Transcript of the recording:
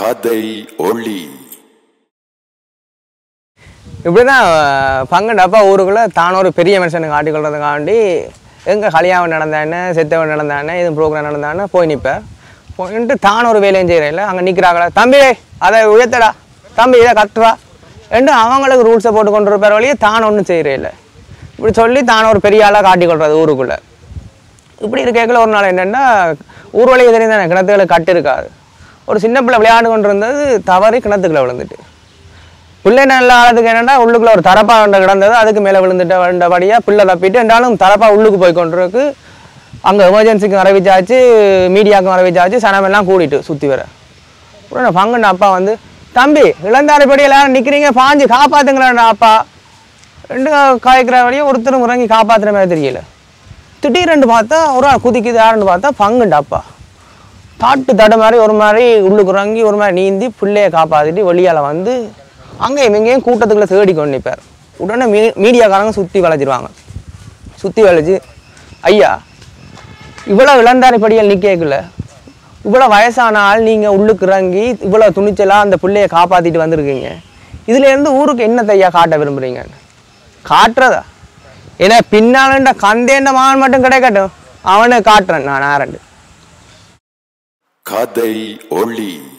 கதை ஒளி. இப்படிதான் பங்குண்டு அப்பா ஊருக்குள்ள தான் ஒரு பெரிய மனுஷனுக்கு ஆட்டிக்கொள்றதுக்காண்டி எங்கே கல்யாணம் நடந்தானே செத்தவன் நடந்தானே இது ப்ரோக்ராம் நடந்தானே போய் நிற்பேன் போயிட்டு தான் ஒரு வேலையும் செய்கிறேன் அங்கே நிற்கிறாங்களா தம்பி அதை உயர்த்தடா. தம்பி இதை கட்டுறா. என்று அவங்களுக்கு ரூல்ஸை போட்டு கொண்டு இருப்பார் வழியே தான் ஒன்றும் செய்கிறேன் இல்லை. இப்படி சொல்லி தான் ஒரு பெரிய ஆளாக காட்டிக்கொள்றது ஊருக்குள்ளே. இப்படி இருக்கேக்கில் ஒரு நாள் என்னென்னா ஊர் வழியை தெரியும் தானே கிணத்துகளை கட்டு இருக்காது ஒரு சின்ன பிள்ளை விளையாண்டு கொண்டு இருந்தது தவறி கிணத்துக்குள்ளே விழுந்துட்டு. பிள்ளை நல்லா ஆளதுக்கு என்னென்னா உள்ளுக்குள்ளே ஒரு தரப்பாக வந்து கிடந்தது அதுக்கு மேலே விழுந்துட்ட வேண்டபடியாக பிள்ளை தப்பிட்டு என்றாலும் தரப்பா உள்ளுக்கு போய் கொண்டிருக்கு. அங்கே எமர்ஜென்சிக்கு அறிவிச்சாச்சு மீடியாவுக்கும் அறிவிச்சாச்சு சனமெல்லாம் கூடிட்டு சுற்றி வர. உடனே பங்குன்னு அப்பா வந்து தம்பி இளந்தாரிப்படி எல்லாரும் நிற்கிறீங்க பாஞ்சு காப்பாற்றுங்களேன் அப்பா. ரெண்டு காய்க்கிற வழியும் ஒருத்தரும் உறங்கி காப்பாற்றுற மாதிரி தெரியல. திடீரென்று பார்த்தா ஒரு ஆள் குதிக்குது யாருன்னு பார்த்தா பங்குண்டு அப்பா. தாட்டு தட மாதிரி ஒரு மாதிரி உள்ளுக்கு இறங்கி ஒரு மாதிரி நீந்தி பிள்ளையை காப்பாற்றிட்டு வெளியால் வந்து அங்கேயும் இங்கேயும் கூட்டத்துக்குள்ளே தேடி கொண்டு நிற்பார் உடனே மீ மீடியாக்காரங்க சுற்றி வளைச்சிருவாங்க சுற்றி வளைச்சி ஐயா இவ்வளோ இளந்தாரிப்படியில் நிற்கல இவ்வளோ வயசான ஆள் நீங்கள் உள்ளுக்கு இறங்கி இவ்வளோ துணிச்சலாக அந்த பிள்ளையை காப்பாற்றிட்டு வந்திருக்கீங்க. இதுலேருந்து ஊருக்கு என்னத்தை ஐயா காட்ட விரும்புகிறீங்க காட்டுறதா? ஏன்னா பின்னாலண்ட கந்தேண்ட மகன் மட்டும் கிடைக்கட்டும். அவனை காட்டுறேன் நான் ஆரண்டு கதை ஒளி.